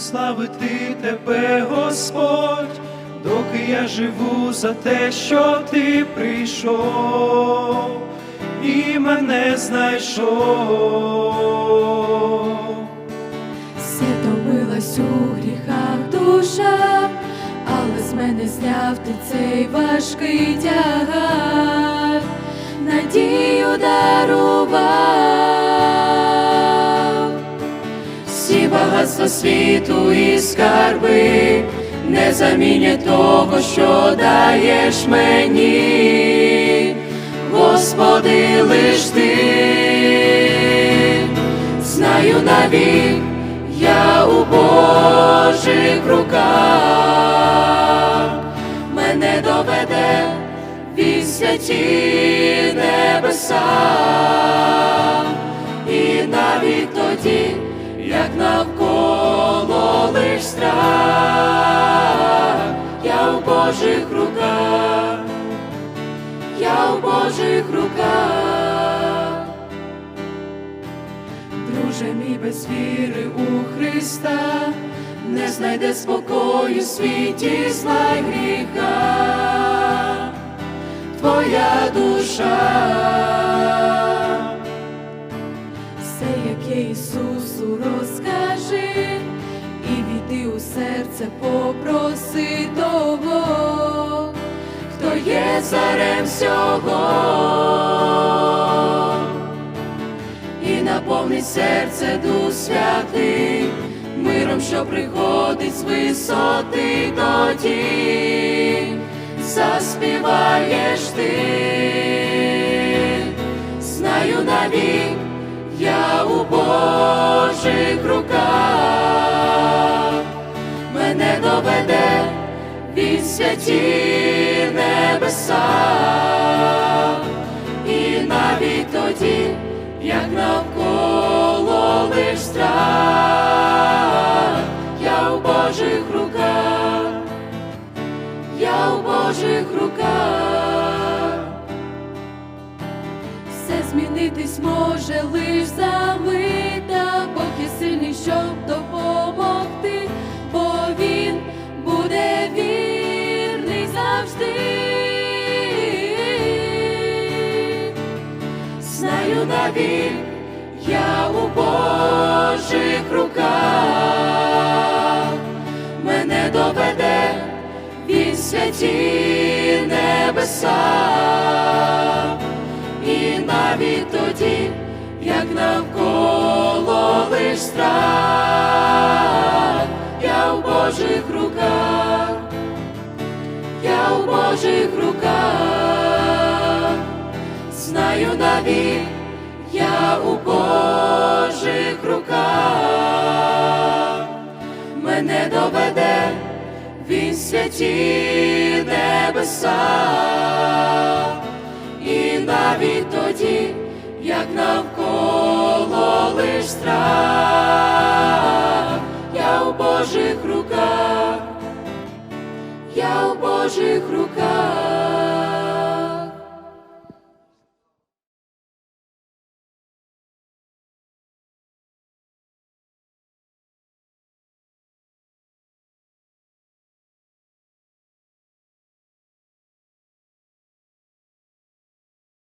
славити тебе, Господь, доки я живу за те, що ти прийшов і мене знайшов. Все томилась у гріхах душа, але з мене зняв ти цей важкий тягар, надію дарував, багатства світу і скарби. Не замінять того, що даєш мені, Господи, лиш ти. Знаю навік, я у Божих руках, мене доведе від святі небеса, і навіть тоді, як навколо лиш страх, я у Божих руках, я у Божих руках. Друже мій без віри у Христа, не знайде спокою в світі зла й гріха, твоя душа, Ісусу розкажи, серце, попроси того, хто є царем всього. І наповнить серце Дух Святий, миром, що приходить з висоти тоді, заспіваєш ти, знаю навік, я у Божих руках, святі небеса. І навіть тоді, як навколо лиш страх, я у Божих руках, я у Божих руках, все змінитись може лиш за мита, Знаю навік, я у Божих руках, мене доведе він святі небеса, і навіть тоді, як навколо лиш страх, я у Божих руках, я у Божих руках. Знаю навік, я у Божих руках, мене доведе він святі небеса, і навіть тоді, як навколо лиш страх, я у Божих руках, я у Божих руках.